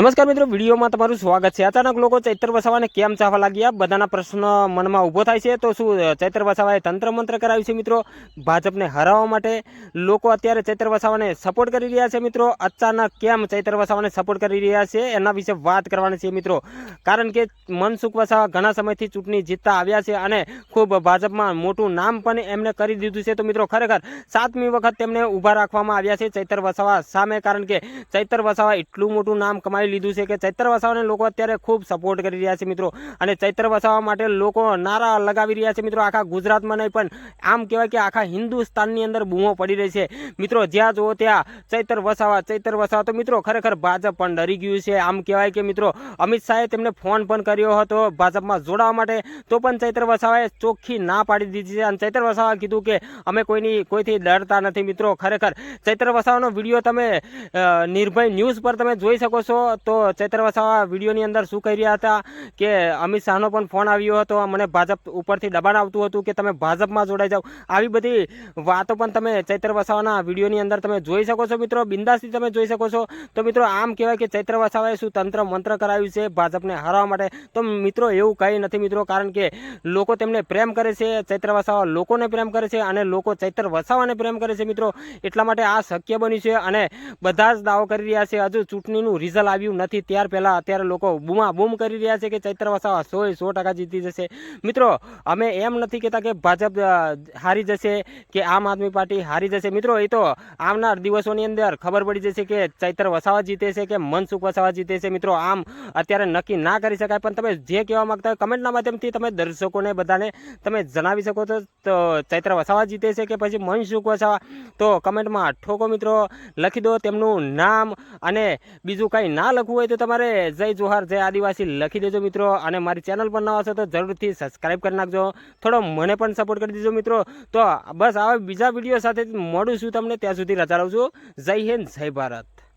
નમસ્કાર મિત્રો, વિડીયોમાં તમારું સ્વાગત છે. અચાનક લોકો ચૈત્ર વસાવાને કેમ ચાહવા લાગ્યા? બધાના પ્રશ્ન મનમાં ઊભો થાય છે. તો શું, ચૈત્ર વસાવાએ તંત્ર મંત્ર કરાવ્યું છે મિત્રો? ભાજપને હરાવવા માટે લોકો અત્યારે ચૈત્ર વસાવાને સપોર્ટ કરી રહ્યા છે મિત્રો. અચાનક કેમ ચૈત્ર વસાવાને સપોર્ટ કરી રહ્યા છે? એના વિશે વાત કરવાની છે મિત્રો. કારણ કે મનસુખ વસાવા ઘણા સમયથી ચૂંટણી જીતતા આવ્યા છે અને ખૂબ ભાજપમાં મોટું નામ પણ એમને કરી દીધું છે. તો મિત્રો, ખરેખર સાતમી વખત તેમને ઊભા રાખવામાં આવ્યા છે ચૈત્ર વસાવા સામે. કારણ કે ચૈત્ર વસાવા એટલું મોટું નામ કમાઈ લીધું છે કે ચૈત્ર વસાવાને લોકો અત્યારે ખૂબ સપોર્ટ કરી રહ્યા છે મિત્રો. અને ચૈત્ર વસાવા માટે લોકો નારા લગાવી રહ્યા છે મિત્રો. આખા ગુજરાતમાં નહીં, પણ આમ કહેવાય કે આખા હિન્દુસ્તાનની અંદર બૂમો પડી રહી છે. મિત્રો, જ્યાં જુઓ ત્યાં ચૈત્ર વસાવા ચૈત્ર વસાવા તો મિત્રો ખરેખર ભાજપ પણ ડરી ગયું છે. આમ કહેવાય કે મિત્રો, અમિત શાહે તેમને ફોન પણ કર્યો હતો ભાજપમાં જોડાવા માટે. તો પણ ચૈત્ર વસાવાએ ચોખ્ખી ના પાડી દીધી છે. અને ચૈત્ર વસાવા કીધું કે અમે કોઈની, કોઈથી ડરતા નથી મિત્રો. ખરેખર ચૈત્ર વસાવાનો વીડિયો તમે નિર્ભય ન્યૂઝ પર તમે જોઈ શકો છો. તો ચૈત્ર વસાવા વિડીયોની અંદર શું કહી રહ્યા હતા કે અમિત શાહનો પણ ફોન આવ્યો હતો મને ભાજપ ઉપરથી દબાણ આવતું હતું કે તમે ભાજપમાં જોડાઈ જાઓ. આવી બધી વાતો પણ તમે ચૈત્ર વસાવાના વિડીયોની અંદર તમે જોઈ શકો છો મિત્રો, બિંદાસથી તમે જોઈ શકો છો. તો મિત્રો, આમ કહેવાય કે ચૈત્ર વસાવાએ શું તંત્ર મંત્ર કરાવ્યું છે ભાજપને હરાવવા માટે? તો મિત્રો, એવું કંઈ નથી મિત્રો, કારણ કે લોકો તેમને પ્રેમ કરે છે, ચૈત્ર વસાવા લોકોને પ્રેમ કરે છે અને લોકો ચૈત્ર વસાવાને પ્રેમ કરે છે મિત્રો. એટલા માટે આ શક્ય બન્યું છે અને બધા જ દાવો કરી રહ્યા છે. હજુ ચૂંટણીનું રિઝલ્ટ આવ્યું નથી, ત્યાર પહેલાં અત્યારે લોકો બૂમા બૂમ કરી રહ્યા છે કે ચૈત્ર વસાવા સો સો ટકા જીતી જશે. મિત્રો, અમે એમ નથી કહેતા કે ભાજપ હારી જશે કે આમ આદમી પાર્ટી હારી જશે. મિત્રો, એ તો આવનાર દિવસોની અંદર ખબર પડી જશે કે ચૈત્ર વસાવા જીતે છે કે મનસુખ વસાવા જીતે છે. મિત્રો, આમ અત્યારે નક્કી ના કરી શકાય, પણ તમે જે કહેવા માંગતા હોય કમેન્ટના માધ્યમથી તમે દર્શકોને બધાને તમે જણાવી શકો તો ચૈત્ર વસાવા જીતે છે કે પછી મનસુખ વસાવા? તો કમેન્ટમાં ઠોકો મિત્રો, લખી દો તેમનું નામ અને બીજું કંઈ ના લખવું હોય તો તમારે જય જોહાર, જય આદિવાસી લખી દેજો મિત્રો અને મારી ચેનલ પર નવા છો તો જરૂરથી સબસ્ક્રાઈબ કરી નાખજો. થોડો મને પણ સપોર્ટ કરી દેજો મિત્રો. તો બસ આવા બીજા વીડિયો સાથે મળું છું તમને, ત્યાં સુધી રજા લઉં છું. જય હિન્દ, જય ભારત.